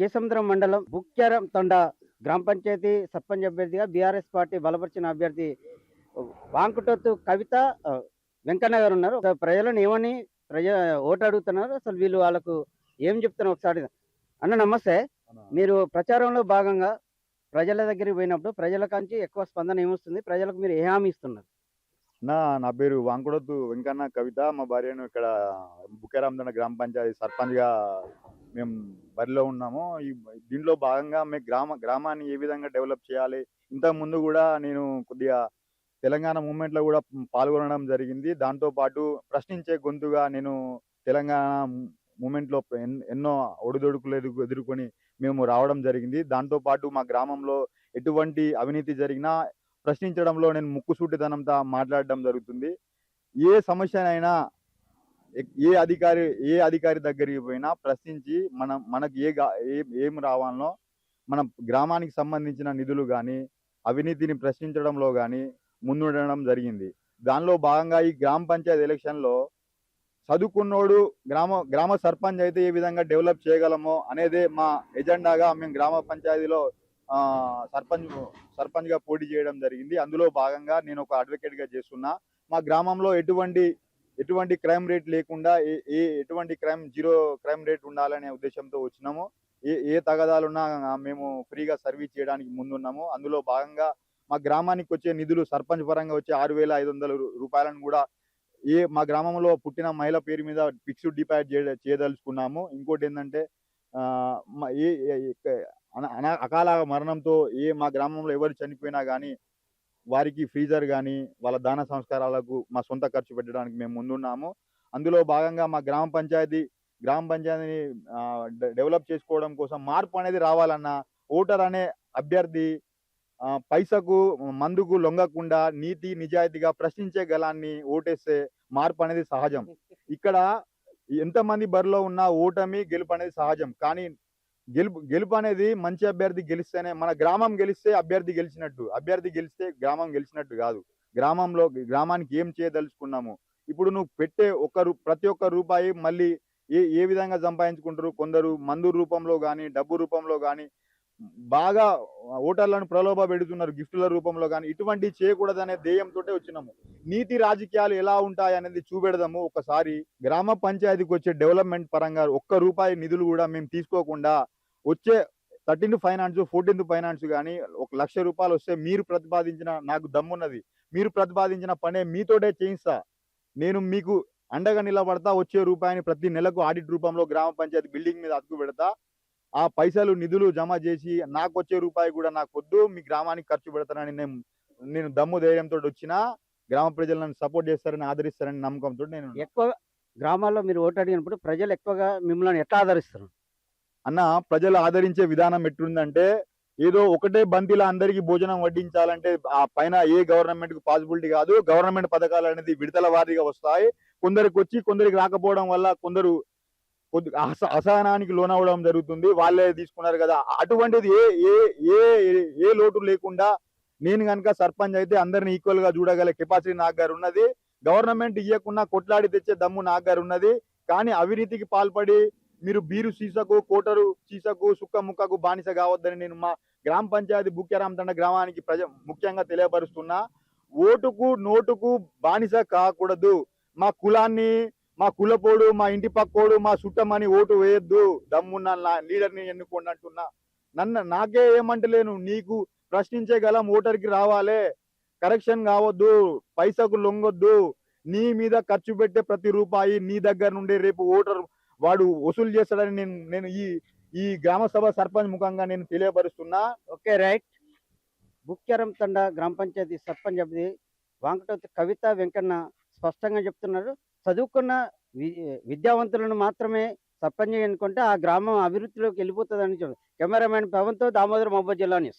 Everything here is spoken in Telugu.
కేసముద్రం మండలం బుక్యారం తండ గ్రామ పంచాయతీ సర్పంచ్ అభ్యర్థిగా బీఆర్ఎస్ పార్టీ బలపరిచిన అభ్యర్థి వాంకుటొత్తు కవిత వెంకన్న గారు ఉన్నారు. ప్రజలను ఏమని ప్రజ ఓటు అడుగుతున్నారు? అసలు వీళ్ళు వాళ్ళకు ఏం చెప్తున్నారు ఒకసారి? అన్న నమస్తే. మీరు ప్రచారంలో భాగంగా ప్రజల దగ్గరికి పోయినప్పుడు ప్రజల కాంచి ఎక్కువ స్పందన ఏమొస్తుంది? ప్రజలకు మీరు ఏ హామీ ఇస్తున్నారు? నా నా పేరు వాంకుడొత్తు వెంకన్న కవిత. మా భార్యను ఇక్కడ బుకేరాందన గ్రామ పంచాయతీ సర్పంచ్గా మేము బరిలో ఉన్నాము ఈ దీంట్లో భాగంగా మేము గ్రామ గ్రామాన్ని ఏ విధంగా డెవలప్ చేయాలి? ఇంతకు ముందు కూడా నేను కొద్దిగా తెలంగాణ మూమెంట్లో కూడా పాల్గొనడం జరిగింది. దాంతోపాటు ప్రశ్నించే గొంతుగా నేను తెలంగాణ మూమెంట్లో ఎన్- ఎన్నో ఒడిదొడుకులు ఎదుర్కొ- ఎదుర్కొని మేము రావడం జరిగింది. దాంతోపాటు మా గ్రామంలో ఎటువంటి అవినీతి జరిగినా ప్రశ్నించడంలో నేను ముక్కుసూటితనంతో మాట్లాడడం జరుగుతుంది. ఏ సమస్యనైనా ఏ అధికారి ఏ అధికారి దగ్గరికి పోయినా ప్రశ్నించి మనం మనకు ఏ ఏం రావాలనో మన గ్రామానికి సంబంధించిన నిధులు కానీ అవినీతిని ప్రశ్నించడంలో కానీ ముందుండడం జరిగింది. దానిలో భాగంగా ఈ గ్రామ పంచాయతీ ఎలక్షన్లో చదువుకున్నోడు గ్రామ గ్రామ సర్పంచ్ అయితే ఏ విధంగా డెవలప్ చేయగలమో అనేదే మా ఎజెండాగా మేము గ్రామ పంచాయతీలో సర్పంచ్ సర్పంచ్గా పోటీ చేయడం జరిగింది. అందులో భాగంగా నేను ఒక అడ్వకేట్గా చేస్తున్నా. మా గ్రామంలో ఎటువంటి ఎటువంటి క్రైమ్ రేట్ లేకుండా ఏ ఏ ఎటువంటి క్రైమ్ జీరో క్రైమ్ రేట్ ఉండాలనే ఉద్దేశంతో వచ్చినాము. ఏ ఏ తగదాలున్నా మేము ఫ్రీగా సర్వీస్ చేయడానికి ముందున్నాము. అందులో భాగంగా మా గ్రామానికి వచ్చే నిధులు సర్పంచ్ పరంగా వచ్చే ఆరు వేల ఐదు వందల రూపాయలను కూడా ఏ మా గ్రామంలో పుట్టిన మహిళ పేరు మీద ఫిక్స్డ్ డిపాజిట్ చేయ చేయదలుచుకున్నాము. ఇంకోటి ఏంటంటే ఏ అకాల మరణంతో ఏ మా గ్రామంలో ఎవరు చనిపోయినా కానీ వారికి ఫ్రీజర్ కానీ వాళ్ళ దాన సంస్కారాలకు మా సొంత ఖర్చు పెట్టడానికి మేము ముందున్నాము. అందులో భాగంగా మా గ్రామ పంచాయతీ గ్రామ పంచాయతీని డెవలప్ చేసుకోవడం కోసం మార్పు అనేది రావాలన్నా ఓటర్ అనే అభ్యర్థి పైసకు మందుకు లొంగకుండా నీతి నిజాయితీగా ప్రశ్నించే గలాన్ని ఓటేస్తే మార్పు అనేది సహజం. ఇక్కడ ఎంతమంది బరిలో ఉన్నా ఓటమి గెలుపు అనేది సహజం. కానీ గెలుపు గెలుపు అనేది మంచి అభ్యర్థి గెలిస్తేనే మన గ్రామం గెలిస్తే అభ్యర్థి గెలిచినట్టు అభ్యర్థి గెలిస్తే గ్రామం గెలిచినట్టు కాదు. గ్రామంలో గ్రామానికి ఏం చేయదలుచుకున్నాము? ఇప్పుడు నువ్వు పెట్టే ఒక్క రూ- ప్రతి ఒక్క రూపాయి మళ్ళీ ఏ ఏ విధంగా సంపాదించుకుంటారు? కొందరు మందు రూపంలో కానీ డబ్బు రూపంలో కానీ బాగా ఓటర్లను ప్రలోభ పెడుతున్నారు గిఫ్టుల రూపంలో కానీ ఇటువంటివి చేయకూడదనే ధ్యేయంతో వచ్చినాము. నీతి రాజకీయాలు ఎలా ఉంటాయి అనేది చూపెడదాము. ఒకసారి గ్రామ పంచాయతీకి వచ్చే డెవలప్మెంట్ పరంగా ఒక్క రూపాయి నిధులు కూడా మేము తీసుకోకుండా వచ్చే థర్టీన్త్ ఫైనాన్స్ ఫోర్టీన్త్ ఫైనాన్స్ కానీ ఒక లక్ష రూపాయలు వస్తే మీరు ప్రతిపాదించిన నాకు దమ్మున్నది. మీరు ప్రతిపాదించిన పనే మీతోటే చేయిస్తా. నేను మీకు అండగా నిలబడతా వచ్చే రూపాయిని ప్రతి నెలకు ఆడిట్ రూపంలో గ్రామ పంచాయతీ బిల్డింగ్ మీద అతుకు పెడతా. ఆ పైసలు నిధులు జమ చేసి నాకు వచ్చే రూపాయి కూడా నాకు వద్దు మీ గ్రామానికి ఖర్చు పెడతానని నేను నేను దమ్ము ధైర్యంతో వచ్చినా గ్రామ ప్రజలు నన్ను సపోర్ట్ చేస్తారని ఆదరిస్తారని నమ్మకంతో నేను ఎక్కువ గ్రామాల్లో మీరు ఓటు అడిగినప్పుడు ప్రజలు ఎక్కువగా మిమ్మల్ని ఎట్లా ఆదరిస్తారు? అన్న ప్రజలు ఆదరించే విధానం ఎట్లుందంటే ఏదో ఒకటే బంతిలా అందరికీ భోజనం వడ్డించాలంటే ఆ పైన ఏ గవర్నమెంట్కు పాసిబిలిటీ కాదు. గవర్నమెంట్ పథకాలు అనేది విడతల వారీగా వస్తాయి. కొందరికి వచ్చి కొందరికి రాకపోవడం వల్ల కొందరు కొద్ది అస అసహనానికి లోనవడం జరుగుతుంది. వాళ్ళే తీసుకున్నారు కదా. అటువంటిది ఏ ఏ ఏ ఏ లోటు లేకుండా నేను కనుక సర్పంచ్ అయితే అందరిని ఈక్వల్గా చూడగల కెపాసిటీ నాకు గారు ఉన్నది. గవర్నమెంట్ ఇవ్వకుండా కొట్లాడి తెచ్చే దమ్ము నాకు గారు ఉన్నది. కానీ అవినీతికి పాల్పడి మీరు బీరు సీసకు కోటరు సీసకు సుక్క ముక్కకు బానిస కావద్దని నేను మా గ్రామ పంచాయతీ బుక్యరామతండ గ్రామానికి ప్రజ ముఖ్యంగా తెలియపరుస్తున్నా. ఓటుకు నోటుకు బానిస కాకూడదు. మా కులాన్ని మా కులపోడు మా ఇంటి పక్కోడు మా చుట్టమని ఓటు వేయొద్దు. దమ్మున్న లీడర్ని ఎన్నుకోండి అంటున్నా. నన్ను నాకే ఏమంటలేను. నీకు ప్రశ్నించే గలం ఓటర్కి రావాలే. కరెక్షన్ కావద్దు. పైసకు లొంగొద్దు. నీ మీద ఖర్చు పెట్టే ప్రతి రూపాయి నీ దగ్గర నుండి రేపు ఓటర్ వాడు వసూలు చేస్తాడని నేను నేను ఈ ఈ గ్రామ సభ సర్పంచ్ ముఖంగా నేను తెలియపరుస్తున్నా. Okay right. బుక్యారం తండ గ్రామ పంచాయతీ సర్పంచ్ అభిది వాంకటోతి కవిత వెంకన్న స్పష్టంగా చెప్తున్నారు. చదువుకున్న విద్యావంతులను మాత్రమే సర్పంచ్ అనుకుంటే ఆ గ్రామం అభివృద్ధిలోకి వెళ్ళిపోతుందని చెప్పారు కెమెరామెన్ పవన్తో దామోదర్ మహబూబ్ జిల్లా న్యూస్.